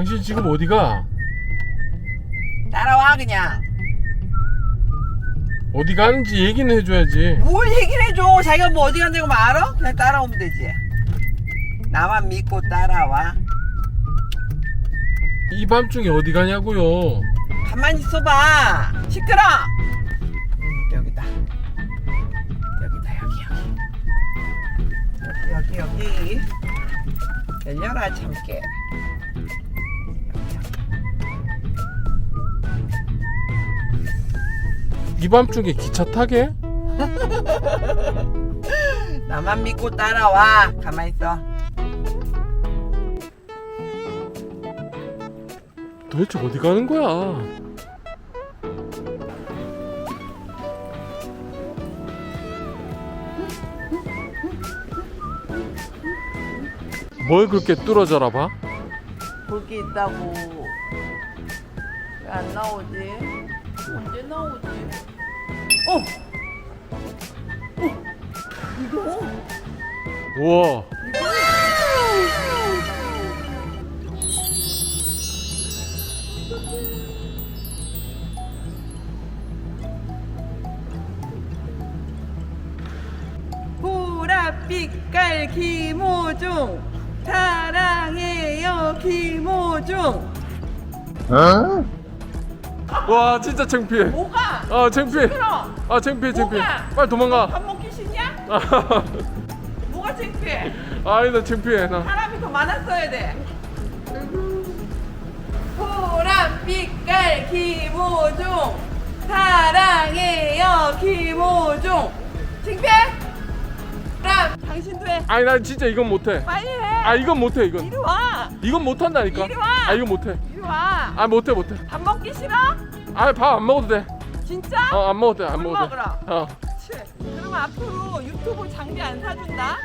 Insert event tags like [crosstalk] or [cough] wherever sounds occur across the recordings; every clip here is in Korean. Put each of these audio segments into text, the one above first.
우리 지금 어디가? 따라와 그냥. 어디 가는지 얘기는 해줘야지. 뭘 얘기를 해줘? 자기가 뭐 어디 간다고 말 알아? 그냥 따라오면 되지. 나만 믿고 따라와. 이 밤중에 어디 가냐고요? 가만히 있어봐. 시끄러! 음, 여기다. 여기다 여기 여기 여기. 여기 여기. 열려라 참깨 이 밤중에 기차 타게? [laughs] 나만 믿고 따라와 가만히 있어 도대체 어디 가는 거야? 뭘 그렇게 뚫어져라 봐? 볼 게 있다고 왜 안 나오지? 언제 나오지? 어! 어! 이거? 우와 보랏빛깔 김호중 사랑해요 김호중 와 진짜 창피해. 뭐가? 아 창피해. 시끄러. 아 창피해 창피해. 뭐가? 빨리 도망가. 밥 먹기 싫냐? 뭐가 창피해? 아니 나 창피해 나. 사람이 더 많았어야 돼. 보랏빛깔 김호중. 사랑해요 김호중. 창피해? 그럼 당신도 해. 아니 나 진짜 이건 못해. 빨리 해. 아 이건 못해 이건. 이리 와. 이건 못한다니까. 이리 와. 아 이건 못해. 이리 와. 아 못해 못해. 밥 먹기 싫어? 아밥안 먹어도 돼어안 진짜? 먹어도 돼 안 물 먹어도 돼 먹으라. 어. 치. 그럼 앞으로 유튜브 장비 안 사준다?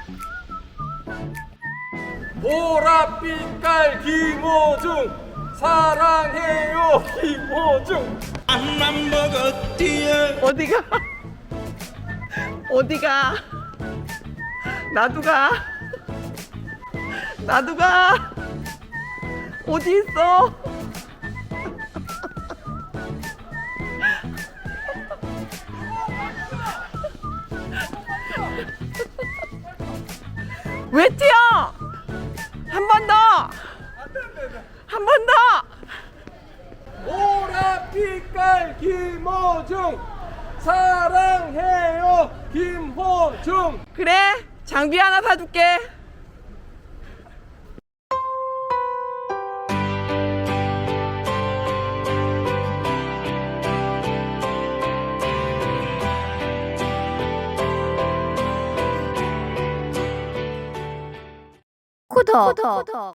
보랏빛깔 김호중 사랑해요 김호중 보고 뛰어 어디가? 어디가? 나도 가. 나도 가. 어디 있어? 왜 뛰어? 한 번 더. 한 번 더. 보랏빛깔 김호중 사랑해요 김호중 그래 장비 하나 사줄게 こと。